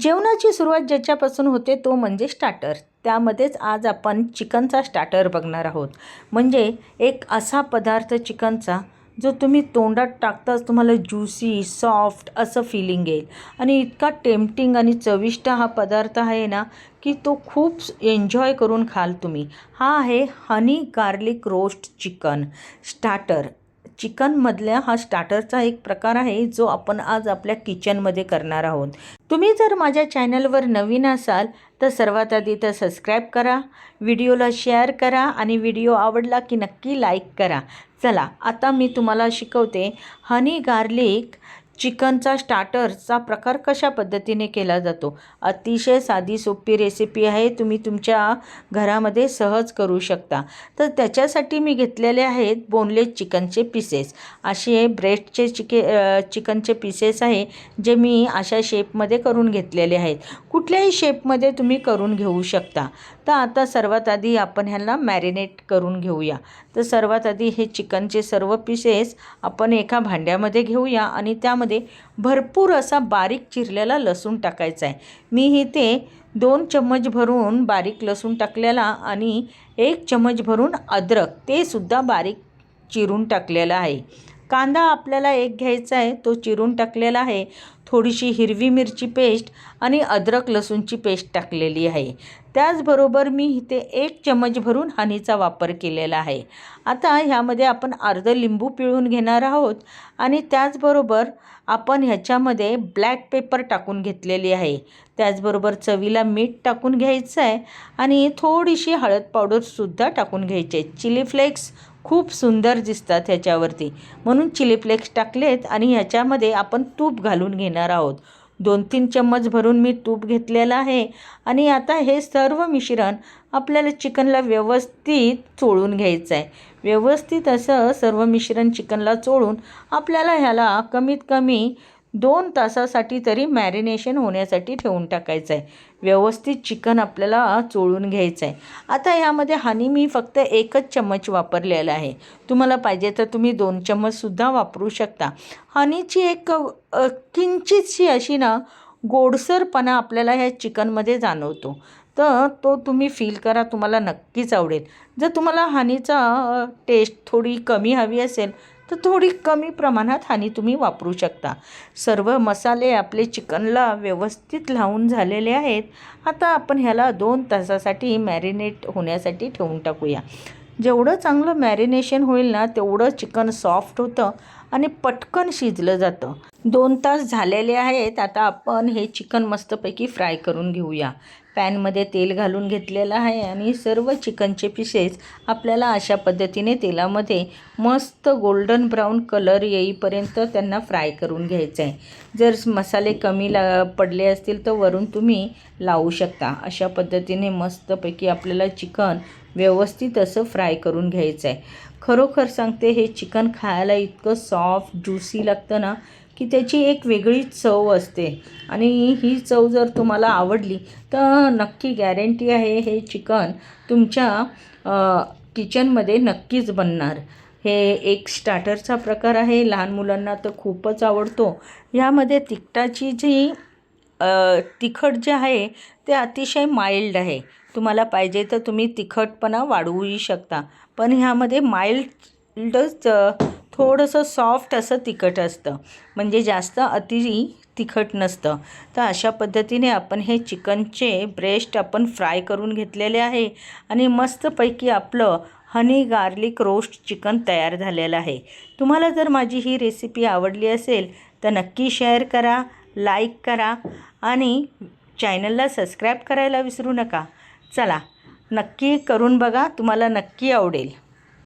जेवणाची सुरुवात ज्याच्यापासून होते तो म्हणजे स्टार्टर त्यामध्येच आज आपण चिकनचा स्टार्टर बघणार आहोत. म्हणजे एक असा पदार्थ चिकनचा जो तुम्ही तोंडात टाकताच तुम्हाला ज्युसी सॉफ्ट असं फिलिंग येईल. आणि इतका टेम्पटिंग आणि चविष्ट हा पदार्थ आहे ना की तो खूप एन्जॉय करून खाल तुम्ही. हा आहे honey garlic roast chicken starter चिकनमधल्या हा स्टार्टरचा एक प्रकार आहे जो आपण आज आपल्या किचनमध्ये करणार आहोत. तुम्ही जर माझ्या चॅनलवर नवीन असाल तर सर्वात आधी तर सबस्क्राईब करा व्हिडिओला शेअर करा आणि व्हिडिओ आवडला की नक्की लाईक करा. चला आता मी तुम्हाला शिकवते हनी गार्लिक चिकनचा स्टार्टरचा प्रकार कशा पद्धतीने केला जातो? अतिशय साधी सोपी रेसिपी आहे. तुम्ही तुमच्या घरामध्ये सहज करू शकता. तर त्याच्यासाठी मी घेतलेले आहेत बोनलेस चिकनचे पीसेस असे ब्रेस्टचे चिके चिकनचे पीसेस आहे जे मी अशा शेपमध्ये करून घेतलेले आहेत. कुठल्याही शेपमध्ये तुम्ही करून घेऊ शकता. तर आता सर्वात आधी आपण ह्यांना मॅरिनेट करून घेऊया. तर सर्वात आधी हे चिकनचे सर्व पीसेस आपण एका भांड्यामध्ये घेऊया आणि त्यामध्ये भरपूर असा बारीक चिरलेला लसूण टाकायचा आहे. मी इथे दोन चम्मच भरून बारीक लसूण टाकलेला आणि एक चम्मच भरून अद्रक ते सुद्धा बारीक चिरून टाकलेला आहे. कांदा आपल्याला एक घ्यायचा आहे तो चिरून टाकलेला आहे. थोडीशी हिरवी मिरची पेस्ट आणि अद्रक लसूणची पेस्ट टाकलेली आहे. त्याचबरोबर मी इथे एक चमच भरून हनीचा वापर केलेला आहे. आता ह्यामध्ये आपण अर्ध लिंबू पिळून घेणार आहोत आणि त्याचबरोबर आपण ह्याच्यामध्ये ब्लॅक पेपर टाकून घेतलेली आहे. त्याचबरोबर चवीला मीठ टाकून घ्यायचं आहे आणि थोडीशी हळद पावडरसुद्धा टाकून घ्यायची आहे. चिली फ्लेक्स खूप सुंदर दिसतात ह्याच्यावरती. म्हणून चिली फ्लेक्स टाकलेत आणि ह्याच्यामध्ये आपण तूप घालून घेणार आहोत. दोन तीन चम्मच भरून मी तूप घेतलेलं आहे. आणि आता हे सर्व मिश्रण आपल्याला चिकनला व्यवस्थित चोळून घ्यायचं आहे व्यवस्थित असं सर्व मिश्रण चिकनला चोळून आपल्याला ह्याला कमीत कमी दोन तासासाठी तरी मॅरिनेशन होण्यासाठी ठेवून टाकायचं आहे व्यवस्थित चिकन आपल्याला चोळून घ्यायचं आहे आता ह्यामध्ये हनी मी फक्त एकच चम्मच वापरलेला आहे. तुम्हाला पाहिजे तर तुम्ही दोन चम्मचसुद्धा वापरू शकता. हनीची एक किंचितशी अशी ना गोडसरपणा आपल्याला ह्या चिकनमध्ये जाणवतो. तर तो तुम्ही फील करा तुम्हाला नक्कीच आवडेल. जर तुम्हाला हनीचा टेस्ट थोडी कमी हवी असेल तर थोडी कमी प्रमाणात हानी तुम्ही वापरू शकता. सर्व मसाले आपले चिकनला व्यवस्थित लावून झालेले आहेत. आता आपण ह्याला दोन तासासाठी मॅरिनेट होण्यासाठी ठेवून टाकूया. जेवढं चांगलं मॅरिनेशन होईल ना तेवढं चिकन सॉफ्ट होतं आणि पटकन शिजलं जातं. दोन तास झालेले आहेत. आता आपण हे चिकन मस्तपैकी फ्राय करून घेऊया. पॅनमध्ये तेल घालून घेतलेलं आहे आणि सर्व चिकनचे पिसेस आपल्याला अशा पद्धतीने तेलामध्ये मस्त गोल्डन ब्राऊन कलर येईपर्यंत त्यांना फ्राय करून घ्यायचं आहे जर मसाले कमी ला पडले असतील तर वरून तुम्ही लावू शकता. अशा पद्धतीने मस्तपैकी आपल्याला चिकन व्यवस्थित असं फ्राय करून घ्यायचं आहे खरोखर सांगते हे चिकन खायला इतकं सॉफ्ट ज्युसी लागतं ना की त्याची एक वेगळीच चव असते. आणि ही चव जर तुम्हाला आवडली तर नक्की गॅरंटी आहे हे चिकन तुमच्या किचनमध्ये नक्कीच बनणार. हे एक स्टार्टरचा प्रकार आहे. लहान मुलांना तर खूपच आवडतो. ह्यामध्ये तिखटाची जी तिखट जे आहे ते अतिशय माइल्ड आहे. तुम्हाला पाहिजे तर तुम्ही तिखटपणा वाढवूही शकता. पण ह्यामध्ये माइल्डच थोडंसं सॉफ्ट असं तिखट असतं. म्हणजे जास्त अति तिखट नसतं. तर अशा पद्धतीने आपण हे चिकनचे ब्रेस्ट आपण फ्राय करून घेतलेले आहे. आणि मस्तपैकी आपलं हनी गार्लिक रोस्ट चिकन तयार झालेलं आहे. तुम्हाला जर माझी ही रेसिपी आवडली असेल तर नक्की शेअर करा लाईक करा आणि चॅनलला सबस्क्राईब करायला विसरू नका. चला नक्की करून बघा तुम्हाला नक्की आवडेल.